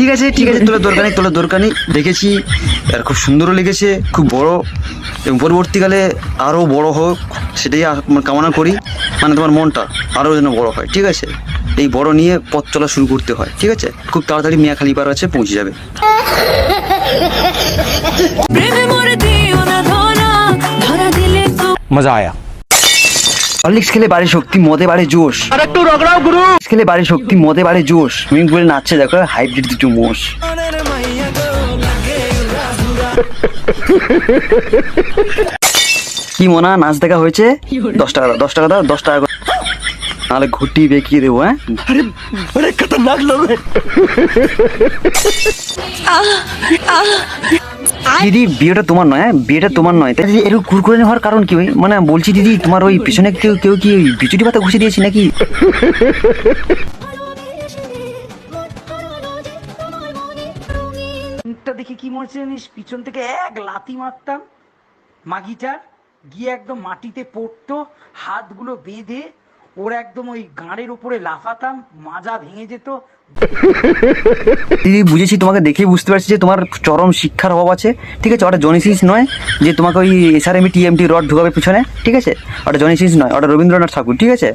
ঠিক আছে ঠিক আছে তোলার দরকার নেই তোলার দরকার নেই। দেখেছি আর খুব সুন্দরও লেগেছে খুব বড়। এবং পরবর্তীকালে আরও বড় হোক সেটাই মানে কামনা করি। মানে তোমার মনটা আরও যেন বড় হয় ঠিক আছে? এই বড় নিয়ে পথ চলা শুরু করতে হয় ঠিক আছে? খুব তাড়াতাড়ি মিয়া খালি পার আছে পৌঁছে যাবে। মজা মরে হরলিক্স খেলে বাড়ে শক্তি মদে বাড়ে জোশ। আর একটু রগড়াও গুরু। খেলে বাড়ে শক্তি মদে বাড়ে জোশ। সুইমিং পুলে নাচছে দেখো হাইব্রিড দুটো মোষ। কি মনা নাচ দেখা হয়েছে? দশ টাকা দাও দশ টাকা দাও দশ টাকা করে। নাহলে ঘুটি বেঁকিয়ে দেবো হ্যাঁ? দিদি বিয়েটা তোমার নয় হ্যাঁ? বিয়েটা তোমার নয়। তাই দিদি এরকম কুরকুরে হওয়ার কারণ কি ওই মানে বলছি দিদি তোমার ওই পিছনে কেউ কেউ কি ওই বিচুটি পাতা ঘুষে দিয়েছে নাকি? মুখটা দেখে কি মনে হচ্ছে জানিস? পিছন থেকে এক লাথি মারতাম। মাগিটার গিয়ে একদম মাটিতে পড়তো হাতগুলো বেঁধে ওর একদম ওই গাঁড়ের উপরে লাফাতাম, মাজা ভেঙে যেত। দিদি, বুঝেছি তোমাকে দেখেই বুঝতে পারছি যে তোমার চরম শিক্ষার অভাব আছে। ঠিক আছে, ওটা জনিসিস নয় যে তোমাকে ওই এসআরএমই টিএমটি রড ঢুকাবে পিছনে, ঠিক আছে? ওটা জনিসিস নয়, ওটা রবীন্দ্রনাথ ঠাকুর, ঠিক আছে?